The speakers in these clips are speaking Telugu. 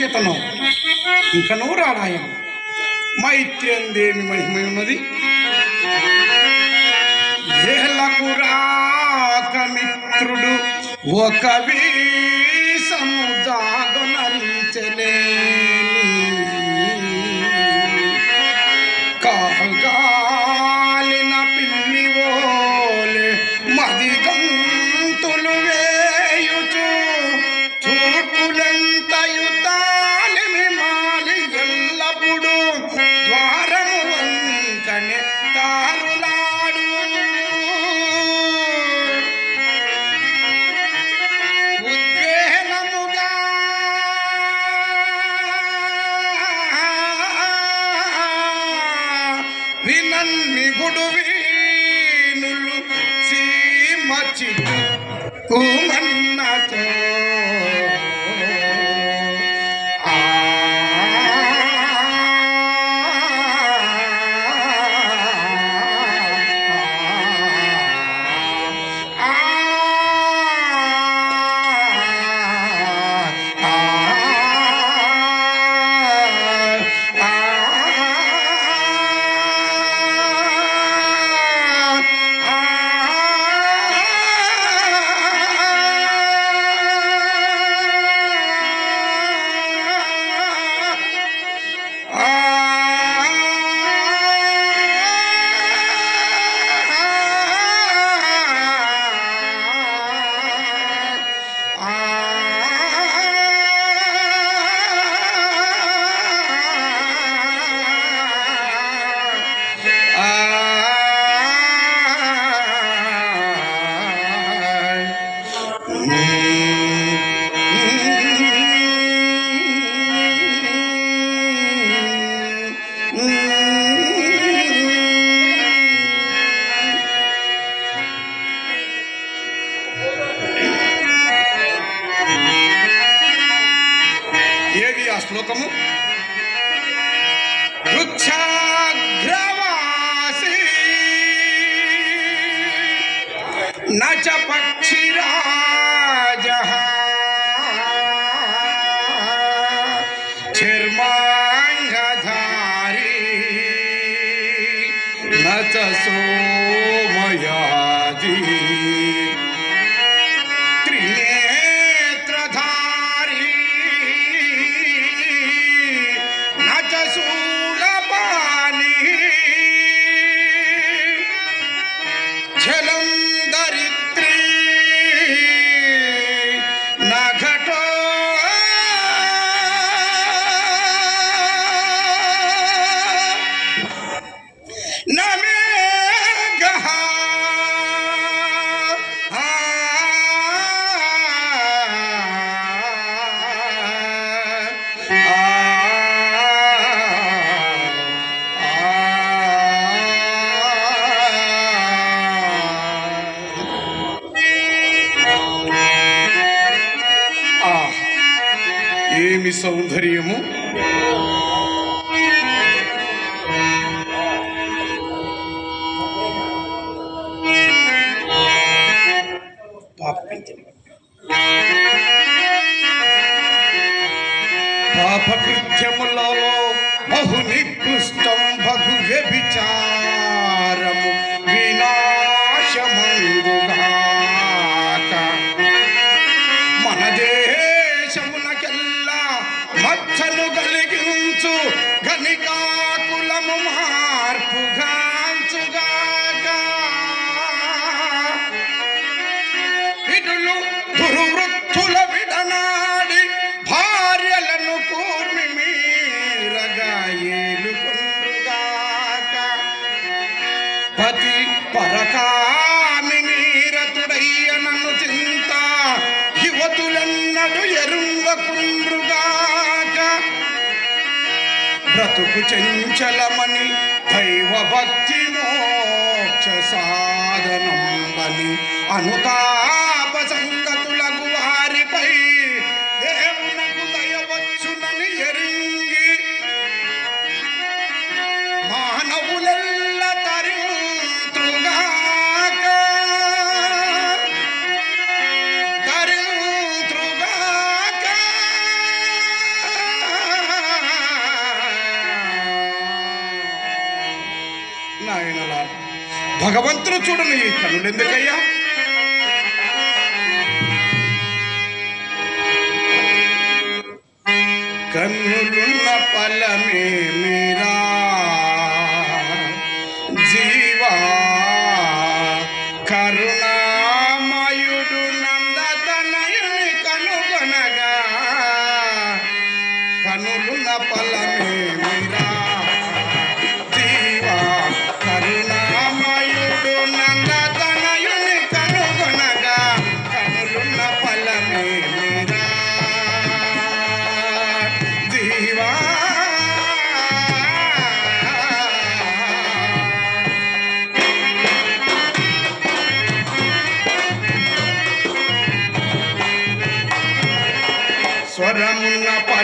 చేతను. ఇంకనూ రాడాయం మైత్రేందేమి మహిమ ఉన్నది ఏలకు రాక మిత్రుడు ఒక వీసము వినన్నిగుడు వీనులు సీమచి కుమన్న చే ఏది ఆ శ్లోకము? వృక్షాగ్రవాసి నచ పక్షిరా ఏమి సౌందర్యము. పాపకృత్యములలో బహు కలిగించు మహా బ్రతుకు చెంచలమని దైవ భక్తి మోక్ష సాధనంబని అనుతా నాయన భగవంతుడు చూడని ఈ కనులు ఎందుకయ్యా కన్నులున్న పల్లమేమే Swear I'm Swaramuna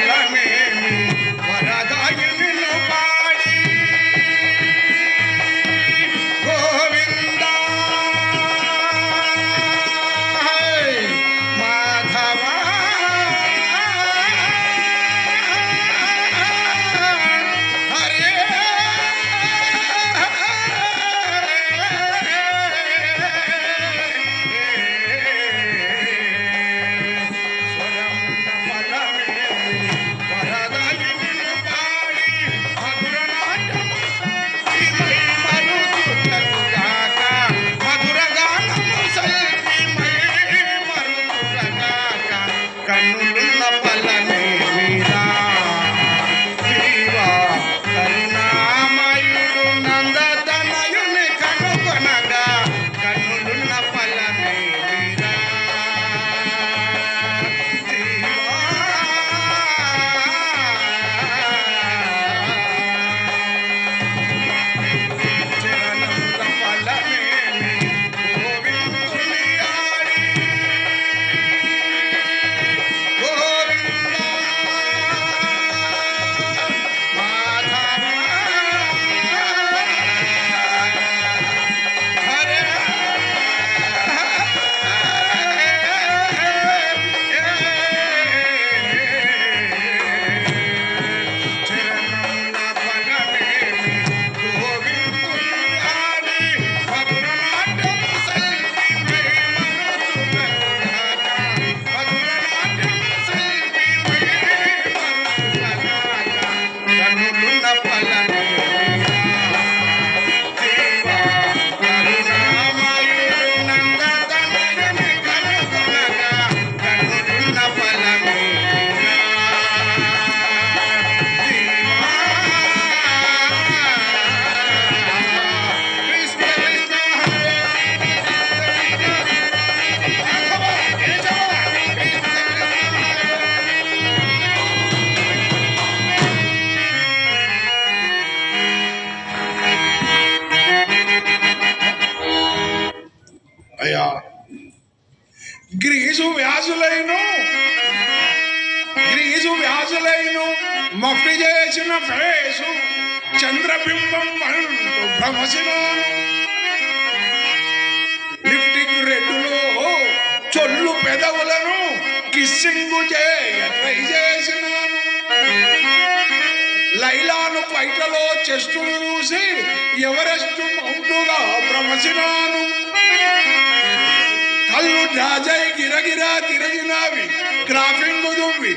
grease vaseline grease vaseline మఫ్టి చేసిన ఫేసు చంద్రబింబం అంటూ భ్రమసినాను లిఫ్టింగ్ రెడ్డులో చొల్లు పెదవులను కిస్సింగు చేయ ట్రై చేసినాను. లైలాను పైటలో చెస్టును చూసి ఎవరెస్ట్ మౌంటుగా భ్రమసినాను हल्लू ढा जाए गिरा गिरा तिर भी क्राफिंग बुदूम भी